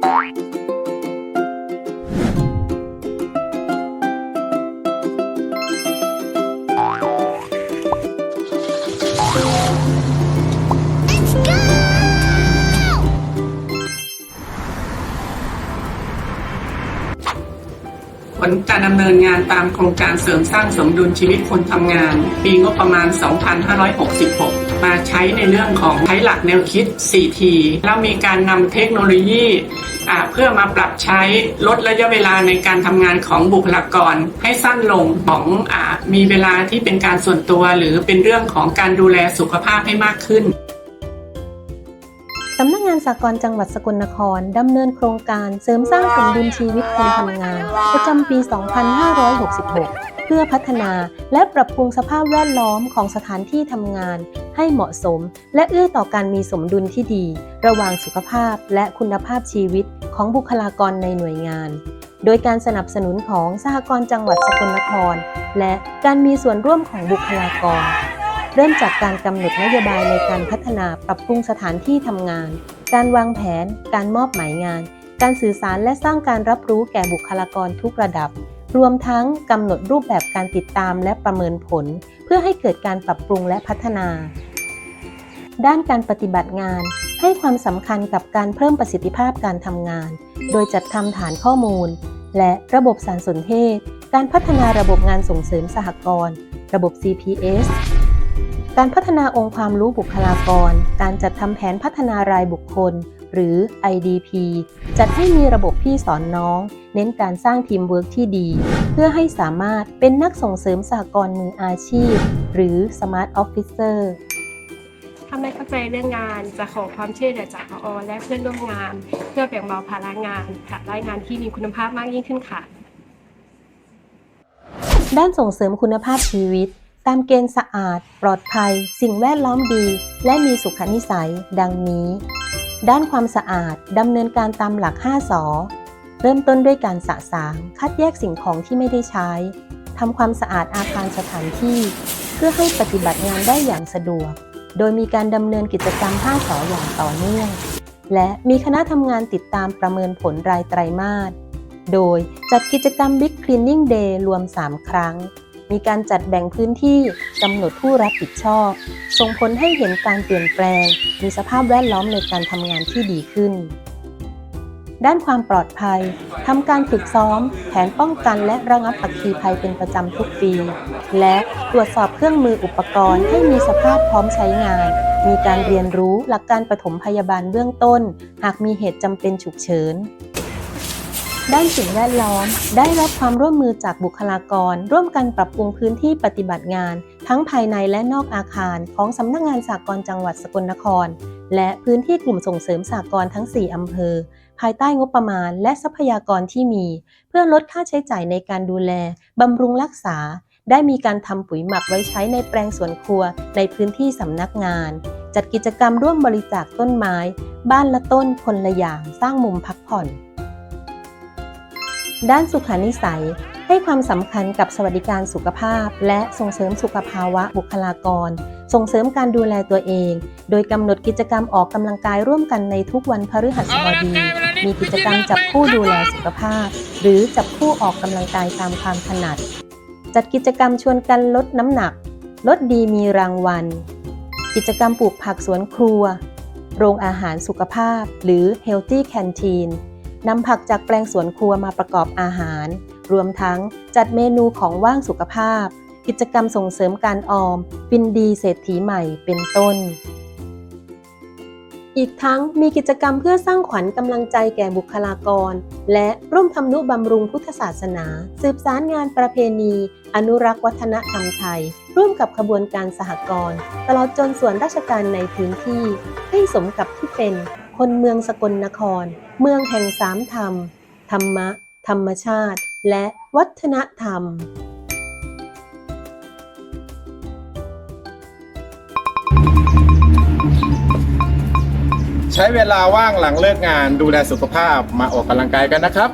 Bye. ผลการดำเนินงานตามโครงการเสริมสร้างสมดุลชีวิตคนทำงาน ปีงบประมาณ 2566 มาใช้ในเรื่องของใช้หลักแนวคิด 4T แล้วมีการนำเทคโนโลยีเพื่อมาปรับใช้ลดระยะเวลาในการทำงานของบุคลากร ให้สั้นลงของอมีเวลาที่เป็นการส่วนตัว หรือเป็นเรื่องของการดูแลสุขภาพให้มากขึ้น สำนักงานสากลจังหวัดสกลนครดำเนินโครงการเสริมสร้างสมดุลชีวิตคนทำงาน ประจำปี 2566 เพื่อพัฒนาและปรับปรุงสภาพแวดล้อมของสถานที่ทำงาน ให้เหมาะสม และเอื้อต่อการมีสมดุลที่ดี ระหว่างสุขภาพและคุณภาพชีวิตของบุคลากรในหน่วยงาน โดยการสนับสนุนของสหกรณ์จังหวัดสกลนคร และการมีส่วนร่วมของบุคลากร เริ่มจากการกำหนดนโยบายในการพัฒนาปรับปรุงสถานที่ทำงาน การวางแผน การมอบหมายงาน การสื่อสารและสร้างการรับรู้แก่บุคลากรทุกระดับ รวมทั้งกำหนดรูปแบบการติดตามและประเมินผล เพื่อให้เกิดการปรับปรุงและพัฒนา ด้านการปฏิบัติงาน ให้ความสำคัญกับการเพิ่มประสิทธิภาพการทำงาน โดยจัดทำฐานข้อมูล และระบบสารสนเทศ การพัฒนาระบบงานส่งเสริมสหกรณ์ระบบ CPS การพัฒนาองค์ความรู้บุคลากร การจัดทำแผนพัฒนารายบุคคล หรือ IDP จัดให้มีระบบพี่สอนน้อง เน้นการสร้างทีมเวิร์กที่ดี เพื่อให้สามารถเป็นนักส่งเสริมสหกรณ์มืออาชีพ หรือ Smart Officer ถ้าไม่เข้าใจเรื่องงานจะขอความช่วยเหลือจากพอและเพื่อนร่วมงาน เพื่อแบ่งเบาภาระงานค่ะรายงานที่มีคุณภาพมากยิ่งขึ้นค่ะ ด้านส่งเสริมคุณภาพชีวิต ตามเกณฑ์สะอาด ปลอดภัย สิ่งแวดล้อมดี และมีสุขนิสัย ดังนี้ ด้านความสะอาดดำเนินการตามหลัก 5สอเริ่มต้นด้วยการสะสาง คัดแยกสิ่งของที่ไม่ได้ใช้ทำความสะอาดอาคารสถานที่ เพื่อให้ปฏิบัติงานได้อย่างสะดวก โดยมีการดำเนินกิจกรรม 5สออย่างต่อเนื่อง และมีคณะทำงานติดตามประเมินผลรายไตรมาสโดยจัดกิจกรรม Big Cleaning Day รวม 3 ครั้ง มีการจัดแบ่งพื้นที่กำหนดผู้รับผิดชอบ ส่งผลให้เห็นการเปลี่ยนแปลง มีสภาพแวดล้อมในการทำงานที่ดีขึ้น ด้านความปลอดภัยทำการฝึกซ้อม แผนป้องกันและระงับอัคคีภัยเป็นประจำทุกปี และตรวจสอบเครื่องมืออุปกรณ์ให้มีสภาพพร้อมใช้งาน มีการเรียนรู้หลักการปฐมพยาบาลเบื้องต้น หากมีเหตุจำเป็นฉุกเฉิน ด้านสิ่งแวดล้อม ได้รับความร่วมมือจากบุคลากร ร่วมกันปรับปรุงพื้นที่ปฏิบัติงาน ทั้งภายในและนอกอาคารของสำนักงานสากลจังหวัดสกลนคร และพื้นที่กลุ่มส่งเสริมสากลทั้ง 4 อำเภอ ภายใต้งบประมาณและทรัพยากรที่มี เพื่อลดค่าใช้จ่ายในการดูแลบำรุงรักษา ได้มีการทำปุ๋ยหมักไว้ใช้ในแปลงสวนครัวในพื้นที่สำนักงาน จัดกิจกรรมร่วมบริจาคต้นไม้ บ้านละต้นคนละอย่างสร้างมุมพักผ่อน ด้านสุขานิสัย ให้ความสำคัญกับสวัสดิการสุขภาพ และส่งเสริมสุขภาวะบุคลากร ส่งเสริมการดูแลตัวเอง โดยกำหนดกิจกรรมออกกำลังกายร่วมกันในทุกวันพฤหัสบดี มีกิจกรรมจับคู่ดูแลสุขภาพ หรือจับคู่ออกกำลังกายตามความถนัด จัดกิจกรรมชวนกันลดน้ำหนัก ลดดีมีรางวัล กิจกรรมปลูกผักสวนครัว โรงอาหารสุขภาพ หรือ Healthy Canteen นำผักจากแปลงสวนครัวมาประกอบอาหาร รวมทั้งจัดเมนูของว่างสุขภาพ กิจกรรมส่งเสริมการออม ฟินดีเศรษฐีใหม่เป็นต้น อีกทั้งมีกิจกรรมเพื่อสร้างขวัญกำลังใจแก่บุคลากร และร่วมทำนุบำรุงพุทธศาสนา สืบสารงานประเพณี อนุรักษ์วัฒนธรรมไทย ร่วมกับขบวนการสหกรณ์ตลอดจนส่วนราชการในพื้นที่ ให้สมกับที่เป็น คนเมืองสกลนคร เมืองแห่งสามธรรม ธรรมะ ธรรมชาติ และวัฒนธรรม ใช้เวลาว่างหลังเลิกงานดูแลสุขภาพมาออกกำลังกายกันนะครับ